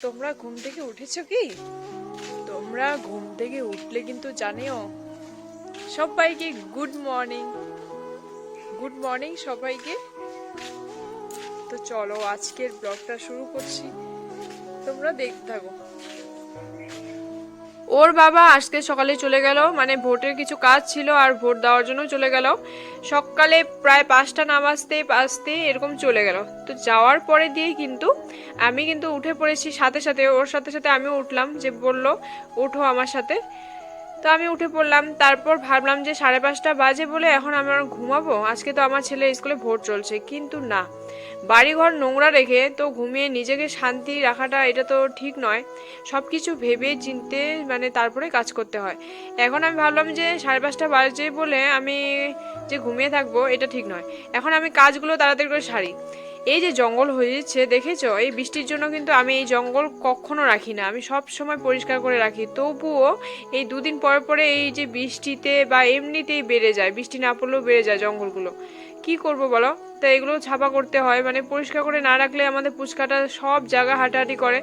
তোমরা ঘুম থেকে উঠেছো কি? তোমরা ঘুম থেকে উঠলে কিন্তু জানিও, সবাইকে গুড মর্নিং গুড মর্নিং সবাইকে। তো চলো, আজকের ব্লগটা শুরু করছি। তোমরা দেখতে থাকো। ওর বাবা আজকে সকালে চলে গেল মানে ভোটের কিছু কাজ ছিল আর ভোট দেওয়ার জন্য চলে গেল। সকালে প্রায় পাঁচটা নামাজতে আসতে এরকম চলে গেল। তো যাওয়ার পরে দিয়ে কিন্তু আমি কিন্তু উঠে পড়েছি সাথে সাথে, ওর সাথে সাথে আমি উঠলাম যে বলল, ওঠো আমার সাথে। তো আমি উঠে পড়লাম, তারপর ভাবলাম যে সাড়ে পাঁচটা বাজে বলে এখন আমি আর ঘুমাবো? আজকে তো আমার ছেলে স্কুলে ভোট চলছে, কিন্তু না। বাড়িঘর নোংরা রেখে তো ঘুমিয়ে নিজেকে শান্তি রাখাটা এটা তো ঠিক নয়। সব কিছু ভেবে চিনতে মানে তারপরে কাজ করতে হয়। এখন আমি ভাবলাম যে সাড়ে পাঁচটা বাজে বলে আমি যে ঘুমিয়ে থাকব এটা ঠিক নয়। এখন আমি কাজগুলো তাড়াতাড়ি করে সারি। এই যে জঙ্গল হয়েছে, দেখেছ? এই বৃষ্টির জন্য কিন্তু আমি এই জঙ্গল কখনো রাখি না। আমি সব সময় পরিষ্কার করে রাখি। তবুও এই দুদিন পর পরে এই যে বৃষ্টিতে বা এমনিতেই বেড়ে যায়, বৃষ্টি না পড়লেও বেড়ে যায় জঙ্গলগুলো। কি করব বলো? তো এগুলো ছাপা করতে হয় মানে পরিষ্কার করে না রাখলে আমাদের পুচকাটা সব জায়গা হাঁটাহাঁটি করে।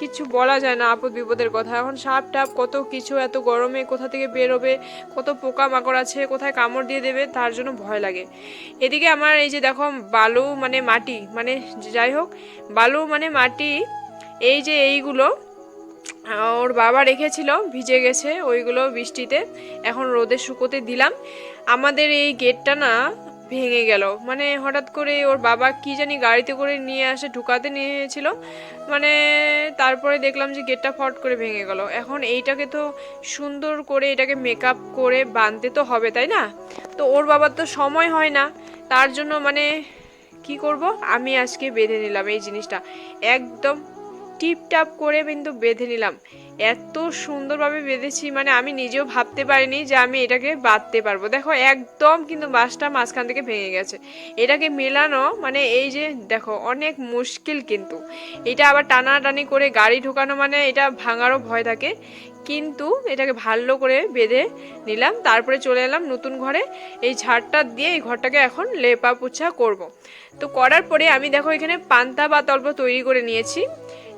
কিছু বলা যায় না আপদ বিপদের কথা। এখন সাপ টাপ কত কিছু, এত গরমে কোথা থেকে বেরোবে, কত পোকা মাকড় আছে, কোথায় কামড় দিয়ে দেবে, তার জন্য ভয় লাগে। এদিকে আমার এই যে দেখো বালু মানে মাটি মানে যাই হোক, বালু মানে মাটি, এই যে এইগুলো ওর বাবা রেখেছিল, ভিজে গেছে ওইগুলো বৃষ্টিতে, এখন রোদে শুকোতে দিলাম। আমাদের এই গেটটা না ভেঙে গেল। মানে হঠাৎ করে ওর বাবা কি জানি গাড়িতে করে নিয়ে আসে, ঢুকাতে নিয়েছিল। মানে তারপরে দেখলাম যে গেটটা ফট করে ভেঙে গেল। এখন এইটাকে তো সুন্দর করে এটাকে মেকআপ করে বাঁধতে তো হবে, তাই না? তো ওর বাবার তো সময় হয় না। তার জন্য মানে কি করব? আমি আজকে বেঁধে নিলাম এই জিনিসটা। একদম টিপটাপ করে কিন্তু বেঁধে নিলাম। এত সুন্দরভাবে বেঁধেছি মানে আমি নিজেও ভাবতে পারিনি যে আমি এটাকে বাঁধতে পারব। দেখো, একদম কিন্তু বাসটা মাঝখান থেকে ভেঙে গেছে। এটাকে মেলানো মানে এই যে দেখো, অনেক মুশকিল কিন্তু। এটা আবার টানাটানি করে গাড়ি ঢোকানো মানে এটা ভাঙারও ভয় থাকে। কিন্তু এটাকে ভালো করে বেঁধে নিলাম, তারপরে চলে এলাম নতুন ঘরে। এই ঝাড়টা দিয়ে এই ঘরটাকে এখন লেপা পোছা করব। তো করার পরে আমি দেখো এখানে পান্তা বা তল্প তৈরি করে নিয়েছি।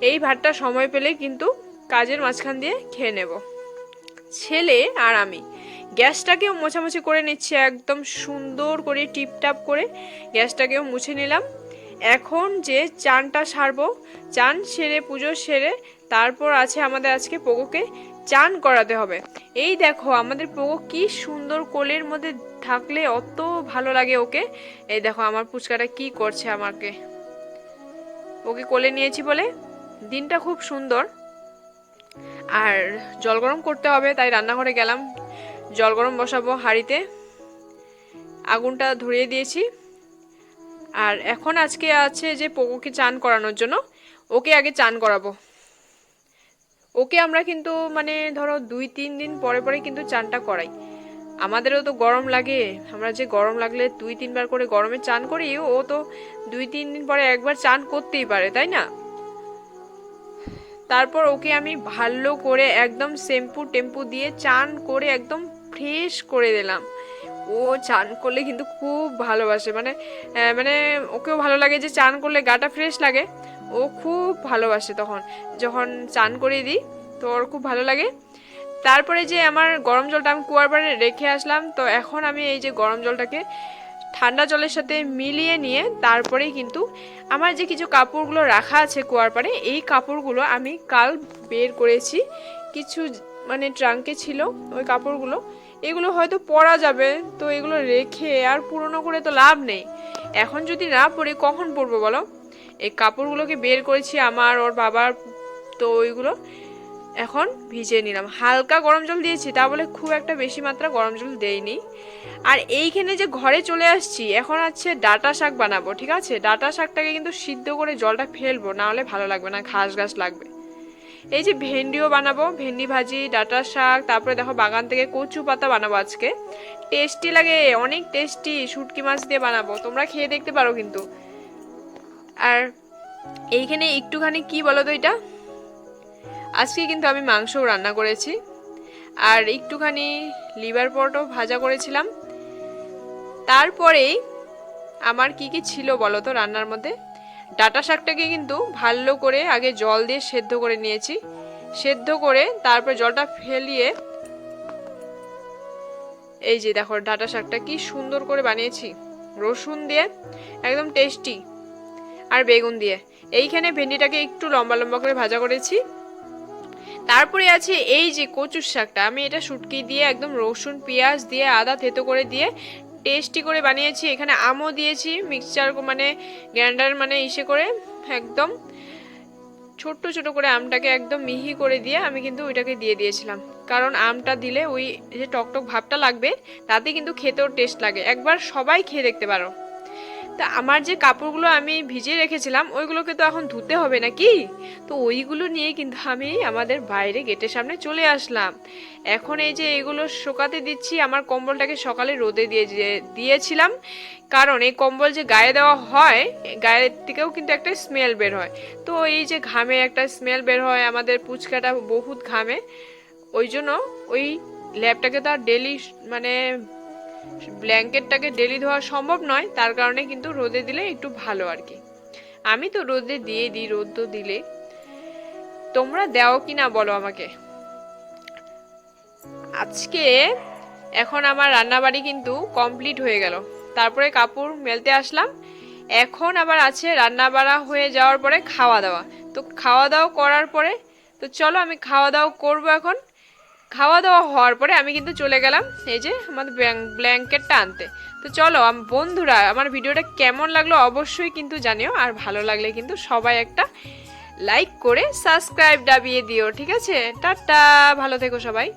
এই ভাতটা সময় পেলে কিন্তু কাজের মাঝখান দিয়ে খেয়ে নেব। ছেলে আর আমি। গ্যাসটাকেও মোছামুছি করে নিচ্ছি, একদম সুন্দর করে টিপটাপ করে গ্যাসটাকেও মুছে নিলাম। এখন যে চানটা সারবো, চান সেরে, পুজো সেরে, তারপর আছে আমাদের আজকে পোগোকে চান করাতে হবে। এই দেখো, আমাদের পোগো কি সুন্দর কোলের মধ্যে থাকলে অত ভালো লাগে ওকে। এই দেখো, আমার পুচকাটা কি করছে আমাকে। ওকে কোলে নিয়েছি বলে। দিনটা খুব সুন্দর। আর জল গরম করতে হবে, তাই রান্নাঘরে গেলাম। জল গরম বসাবো হাঁড়িতে। আগুনটা ধরিয়ে দিয়েছি। আর এখন আজকে আছে যে পোকোকে চান করানোর জন্য, ওকে আগে চান করাবো। ওকে আমরা কিন্তু মানে ধরো দুই, তিন দিন পরে পরে কিন্তু চানটা করাই। আমাদেরও তো গরম লাগে। আমরা যে গরম লাগলে দুই, তিনবার করে গরমে চান করি, ও তো দুই, তিন দিন পরে একবার চান করতেই পারে, তাই না? তারপর ওকে আমি ভালো করে একদম শ্যাম্পু টেম্পু দিয়ে চান করে একদম ফ্রেশ করে দিলাম। ও চান করলে কিন্তু খুব ভালোবাসে। মানে মানে ওকেও ভালো লাগে যে চান করলে গাটা ফ্রেশ লাগে। ও খুব ভালোবাসে তখন। যখন চান করে দিই, তো ওর খুব ভালো লাগে। তারপরে যে আমার গরম জলটা আমি কুয়ার পাড়ে রেখে আসলাম, তো এখন আমি এই যে গরম জলটাকে ঠান্ডা জলের সাথে মিলিয়ে নিয়ে তারপরেই কিন্তু আমার যে কিছু কাপড়গুলো রাখা আছে কুয়ার পাড়ে, এই কাপড়গুলো আমি কাল বের করেছি। কিছু মানে ট্রাঙ্কে ছিল ওই কাপড়গুলো। এগুলো হয়তো পরা যাবে, তো এগুলো রেখে আর পুরনো করে তো লাভ নেই। এখন যদি না পরে কখন পরবো বলো? এই কাপড়গুলোকে বের করেছি আমার, ওর বাবার, তো ওইগুলো। এখন ভিজিয়ে নিলাম। হালকা গরম জল দিয়েছি, তা বলে খুব একটা বেশি মাত্রা গরম জল দেইনি। আর এইখানে যে ঘরে চলে আসছি, এখন আছে ডাটা শাক বানাবো, ঠিক আছে? ডাটা শাকটাকে কিন্তু সিদ্ধ করে জলটা ফেলব, না হলে ভালো লাগবে না, ঘাস ঘাস লাগবে। এই যে ভেন্ডিও বানাবো, ভেন্ডি ভাজি, ডাটা শাক, তারপরে দেখো বাগান থেকে কচু পাতা বানাবো আজকে। টেস্টি লাগে, অনেক টেস্টি, শুটকি মাছ দিয়ে বানাবো, তোমরা খেয়ে দেখতে পারো কিন্তু। আর এইখানে একটুখানি কি বলো তো এটা? আজকে কিন্তু আমি মাংসও রান্না করেছি। আর একটুখানি লিভার পটও ভাজা করেছিলাম। তারপরেই আমার কি কি ছিল বলো তো রান্নার মধ্যে? ডাটা শাকটাকে কিন্তু ভালো করে আগে জল দিয়ে সেদ্ধ করে নিয়েছি। সেদ্ধ করে তারপর জলটা ফেলিয়ে এই যে দেখো ডাটা শাকটা কি সুন্দর করে বানিয়েছি। রসুন দিয়ে একদম টেস্টি। আর বেগুন দিয়ে। এইখানে ভেন্ডিটাকে একটু লম্বা লম্বা করে ভাজা করেছি। তারপরে আছে এই যে কচুর শাকটা। আমি এটা শুটকি দিয়ে একদম রসুন, পেঁয়াজ দিয়ে আদা থেতো করে দিয়ে টেস্টি করে বানিয়েছি। এখানে আমও দিয়েছি মিক্সচার মানে গ্রাইন্ডার মানে ইসে করে একদম ছোট্ট ছোট করে আমটাকে একদম মিহি করে দিয়ে আমি কিন্তু ওইটাকে দিয়ে দিয়েছিলাম। কারণ আমটা দিলে ওই যে টকটক ভাবটা লাগবে, তাতে কিন্তু খেতেও টেস্ট লাগে। একবার সবাই খেয়ে দেখতে পারো। তা আমার যে কাপড়গুলো আমি ভিজিয়ে রেখেছিলাম, ওইগুলোকে তো এখন ধুতে হবে নাকি? তো ওইগুলো নিয়ে কিন্তু আমি আমাদের বাইরে গেটের সামনে চলে আসলাম। এখন এই যে এগুলো শোকাতে দিচ্ছি, আমার কম্বলটাকে সকালে রোদে দিয়ে দিয়েছিলাম। কারণ এই কম্বল যে গায়ে দেওয়া হয়, গায়ের থেকেও কিন্তু একটা স্মেল বের হয়। তো এই যে ঘামে একটা স্মেল বের হয়, আমাদের পুচকাটা বহুত ঘামে। ওই জন্য ওই ল্যাবটাকে তো আর ডেলি মানে ব্ল্যাঙ্কেটটাকে ডেলি ধোয়া সম্ভব নয়, তার কারণে কিন্তু রোদে দিলে একটু ভালো আর কি। আমি তো রোদে দিয়ে দিই, রোদ তো দিলে। তোমরা দাও কি না বলো আমাকে? আজকে এখন আমার রান্নাবাড়ি কিন্তু কমপ্লিট হয়ে গেল। তারপরে কাপড় মেলতে আসলাম। এখন আবার আছে রান্না বাড়া হয়ে যাওয়ার পরে খাওয়া দাওয়া। তো খাওয়া দাওয়া করার পরে, তো চলো আমি খাওয়া দাওয়া করব এখন। খাওয়া দাওয়া হওয়ার পরে আমি কিন্তু চলে গেলাম এই যে আমাদের ব্ল্যাং- ব্ল্যাঙ্কেটটা আনতে। তো চলো বন্ধুরা, আমার ভিডিওটা কেমন লাগল অবশ্যই কিন্তু জানিও, আর ভালো লাগলে কিন্তু সবাই একটা লাইক করে সাবস্ক্রাইব ডাবিয়ে দিও, ঠিক আছে? টাটা, ভালো থেকো সবাই।